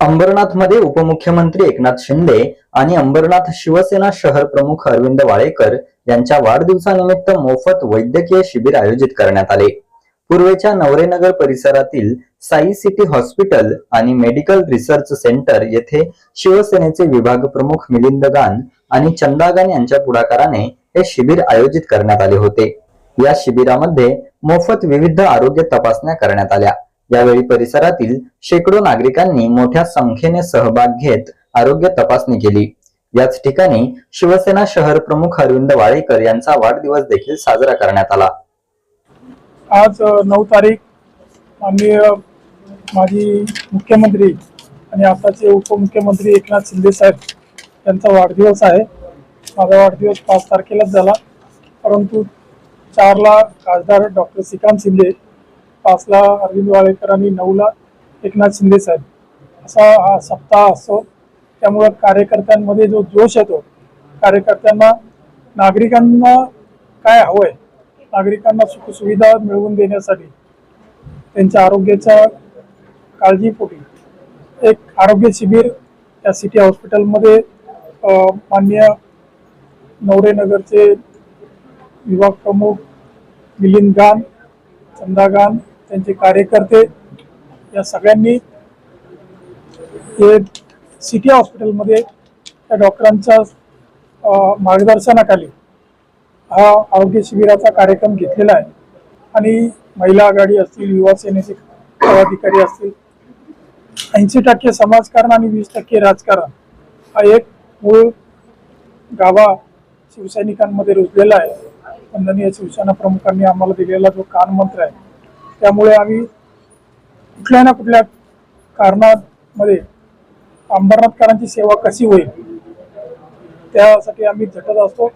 अंबरनाथमध्ये उपमुख्यमंत्री एकनाथ शिंदे आणि अंबरनाथ शिवसेना शहर प्रमुख अरविंद वाळेकर यांच्या वाढदिवसानिमित्त मोफत वैद्यकीय शिबिर आयोजित करण्यात आले. पूर्वेच्या नवरेनगर परिसरातील साई सिटी हॉस्पिटल आणि मेडिकल रिसर्च सेंटर येथे शिवसेनेचे विभाग प्रमुख मिलिंद गान आणि चंदागान यांच्या पुढाकाराने हे शिबिर आयोजित करण्यात आले होते. या शिबिरामध्ये मोफत विविध आरोग्य तपासण्या करण्यात आल्या. यावेळी परिसरातील शेकडो नागरिकांनी मोठ्या संख्येने सहभाग घेत आरोग्य तपासणी केली. याच ठिकाणी शिवसेना शहर प्रमुख अरविंद वाळेकर यांचा वाढदिवस देखील साजरा करण्यात आला. आज नऊ तारीख माननीय माजी मुख्यमंत्री आणि आताचे उपमुख्यमंत्री एकनाथ शिंदे साहेब यांचा वाढदिवस आहे. माझा वाढदिवस पाच तारखेलाच झाला. परंतु चारला खासदार डॉक्टर श्रीकांत शिंदे पाचला अरविंद वाळेकर आणि नऊला एकनाथ शिंदे साहेब. असा हा सप्ताह असतो. त्यामुळं कार्यकर्त्यांमध्ये जो जोश येतो कार्यकर्त्यांना नागरिकांना काय हवंय नागरिकांना सुखसुविधा मिळवून देण्यासाठी त्यांच्या आरोग्याच्या काळजीपोटी एक आरोग्य शिबिर या सिटी हॉस्पिटलमध्ये मान्य माननीय नवरेनगरचे विभाग प्रमुख मिलिंद गान चंदा गान त्यांचे कार्यकर्ते या सगळ्यांनी हे सिटी हॉस्पिटलमध्ये त्या डॉक्टरांच्या मार्गदर्शनाखाली हा आरोग्य शिबिराचा कार्यक्रम घेतलेला आहे. आणि महिला आघाडी असतील युवा सेनेचे पदाधिकारी असतील ऐंशी टक्के समाजकारण आणि वीस टक्के राजकारण हा एक मूळ गावा शिवसैनिकांमध्ये रुजलेला आहे. वंदनीय शिवसेना प्रमुखांनी आम्हाला दिलेला जो कानमंत्र आहे त्यामुळे आम्ही कुठल्या ना कुठल्या कारणामध्ये अंबरनाथकरांची सेवा कशी होईल त्यासाठी आम्ही झटत असतो.